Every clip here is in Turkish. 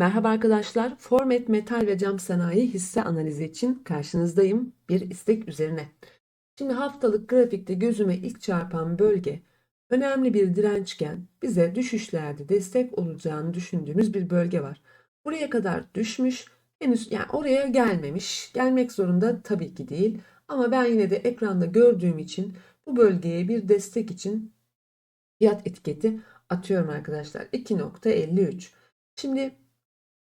Merhaba arkadaşlar, Formet Metal ve Cam Sanayi hisse analizi için karşınızdayım bir istek üzerine. Şimdi haftalık grafikte gözüme ilk çarpan bölge önemli bir dirençken bize düşüşlerde destek olacağını düşündüğümüz bir bölge var. Buraya kadar düşmüş, henüz yani oraya gelmemiş. Gelmek zorunda tabii ki değil ama ben yine de ekranda gördüğüm için bu bölgeye bir destek için fiyat etiketi atıyorum arkadaşlar. 2.53. Şimdi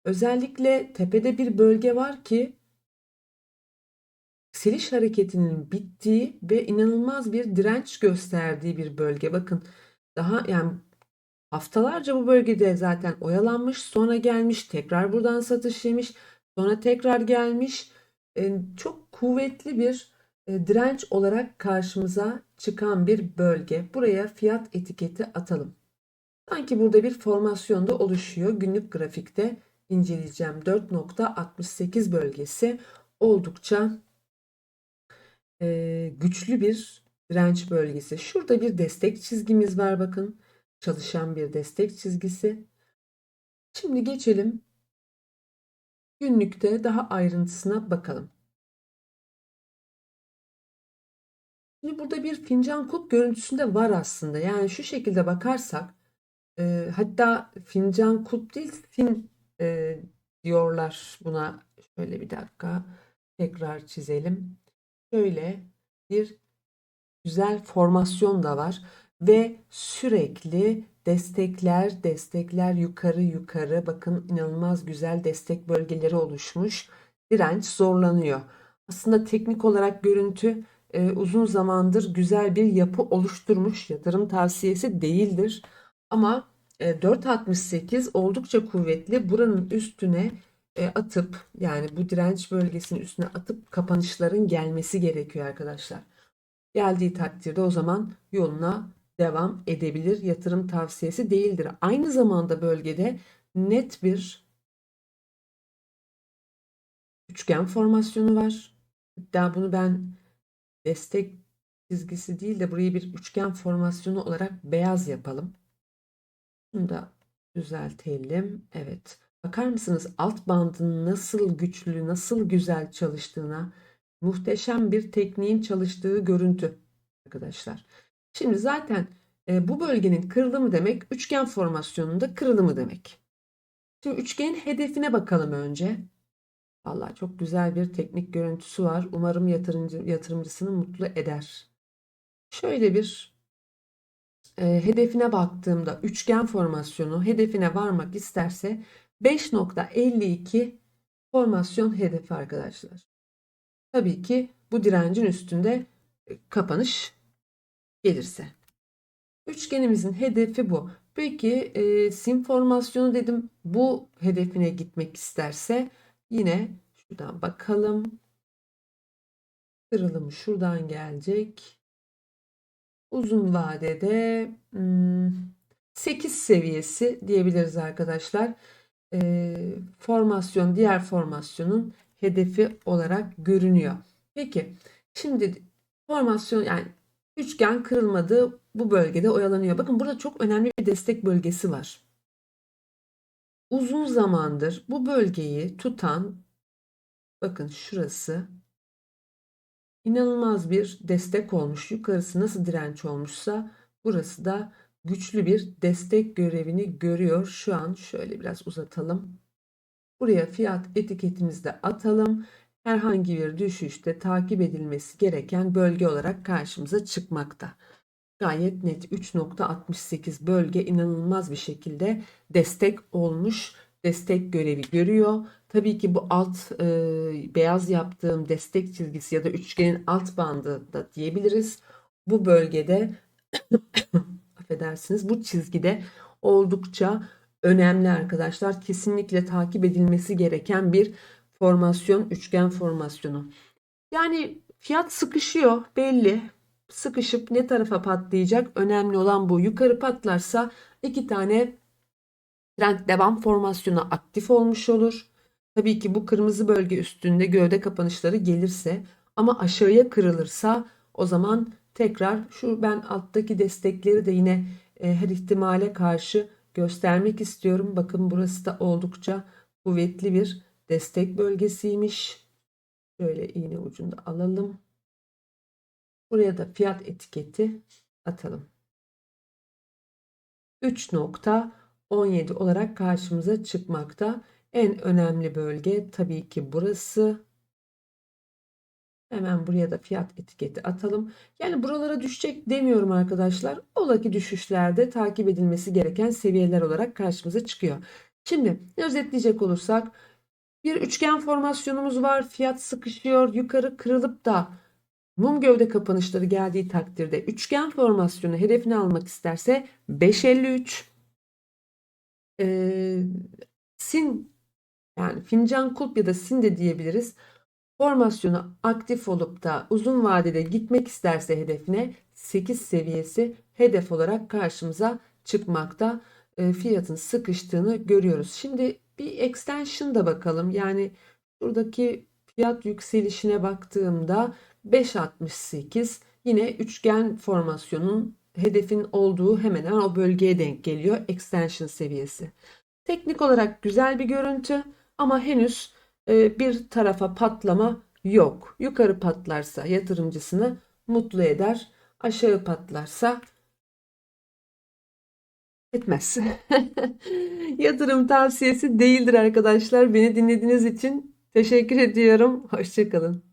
Özellikle tepede bir bölge var ki yükseliş hareketinin bittiği ve inanılmaz bir direnç gösterdiği bir bölge. Bakın daha yani haftalarca bu bölgede zaten oyalanmış, sonra gelmiş, tekrar buradan satış yemiş, sonra tekrar gelmiş. E, çok kuvvetli bir e, direnç olarak karşımıza çıkan bir bölge. Buraya fiyat etiketi atalım. Sanki burada bir formasyon da oluşuyor günlük grafikte inceleyeceğim 4.68 bölgesi oldukça e, güçlü bir direnç bölgesi. Şurada bir destek çizgimiz var bakın. Çalışan bir destek çizgisi. Şimdi geçelim günlükte daha ayrıntısına bakalım. Şimdi burada bir fincan kulp görüntüsünde var aslında. Yani şu şekilde bakarsak e, hatta fincan kulp değil fin e, diyorlar buna. Şöyle bir dakika tekrar çizelim. Şöyle bir güzel formasyon da var ve sürekli destekler, destekler yukarı yukarı. Bakın inanılmaz güzel destek bölgeleri oluşmuş. Direnç zorlanıyor. Aslında teknik olarak görüntü e, uzun zamandır güzel bir yapı oluşturmuş. Yatırım tavsiyesi değildir. Ama 4.68 oldukça kuvvetli. Buranın üstüne e, atıp yani bu direnç bölgesinin üstüne atıp kapanışların gelmesi gerekiyor arkadaşlar. Geldiği takdirde o zaman yoluna devam edebilir. Yatırım tavsiyesi değildir. Aynı zamanda bölgede net bir üçgen formasyonu var. Hatta bunu ben destek çizgisi değil de burayı bir üçgen formasyonu olarak beyaz yapalım. Bunu da düzeltelim. Evet. Bakar mısınız alt bandın nasıl güçlü, nasıl güzel çalıştığına muhteşem bir tekniğin çalıştığı görüntü arkadaşlar. Şimdi zaten e, bu bölgenin kırılımı demek üçgen formasyonunda kırılımı demek. Şimdi üçgenin hedefine bakalım önce. Vallahi çok güzel bir teknik görüntüsü var. Umarım yatırımcı, yatırımcısını mutlu eder. Şöyle bir e, hedefine baktığımda üçgen formasyonu hedefine varmak isterse 5.52 formasyon hedefi arkadaşlar. Tabii ki bu direncin üstünde e, kapanış gelirse. Üçgenimizin hedefi bu. Peki e, sim formasyonu dedim bu hedefine gitmek isterse yine şuradan bakalım. Kırılım şuradan gelecek uzun vadede 8 seviyesi diyebiliriz arkadaşlar. Formasyon diğer formasyonun hedefi olarak görünüyor. Peki şimdi formasyon yani üçgen kırılmadı bu bölgede oyalanıyor. Bakın burada çok önemli bir destek bölgesi var. Uzun zamandır bu bölgeyi tutan bakın şurası inanılmaz bir destek olmuş. Yukarısı nasıl direnç olmuşsa burası da güçlü bir destek görevini görüyor. Şu an şöyle biraz uzatalım. Buraya fiyat etiketimizi de atalım. Herhangi bir düşüşte takip edilmesi gereken bölge olarak karşımıza çıkmakta. Gayet net 3.68 bölge inanılmaz bir şekilde destek olmuş. Destek görevi görüyor. Tabii ki bu alt e, beyaz yaptığım destek çizgisi ya da üçgenin alt bandı da diyebiliriz. Bu bölgede affedersiniz bu çizgide oldukça önemli arkadaşlar. Kesinlikle takip edilmesi gereken bir formasyon, üçgen formasyonu. Yani fiyat sıkışıyor belli. Sıkışıp ne tarafa patlayacak? Önemli olan bu. Yukarı patlarsa iki tane trend devam formasyonu aktif olmuş olur. Tabii ki bu kırmızı bölge üstünde gövde kapanışları gelirse ama aşağıya kırılırsa o zaman tekrar şu ben alttaki destekleri de yine e, her ihtimale karşı göstermek istiyorum. Bakın burası da oldukça kuvvetli bir destek bölgesiymiş. Şöyle iğne ucunda alalım. Buraya da fiyat etiketi atalım. 3.17 olarak karşımıza çıkmakta. En önemli bölge tabii ki burası. Hemen buraya da fiyat etiketi atalım. Yani buralara düşecek demiyorum arkadaşlar. Ola ki düşüşlerde takip edilmesi gereken seviyeler olarak karşımıza çıkıyor. Şimdi özetleyecek olursak bir üçgen formasyonumuz var. Fiyat sıkışıyor. Yukarı kırılıp da mum gövde kapanışları geldiği takdirde üçgen formasyonu hedefini almak isterse 5.53 ee, sin yani fincan kulp ya da sin de diyebiliriz. Formasyonu aktif olup da uzun vadede gitmek isterse hedefine 8 seviyesi hedef olarak karşımıza çıkmakta. E, fiyatın sıkıştığını görüyoruz. Şimdi bir extension da bakalım. Yani buradaki fiyat yükselişine baktığımda 5.68 yine üçgen formasyonun hedefin olduğu hemen hemen o bölgeye denk geliyor extension seviyesi. Teknik olarak güzel bir görüntü ama henüz e, bir tarafa patlama yok. Yukarı patlarsa yatırımcısını mutlu eder. Aşağı patlarsa etmez. Yatırım tavsiyesi değildir arkadaşlar. Beni dinlediğiniz için teşekkür ediyorum. Hoşçakalın.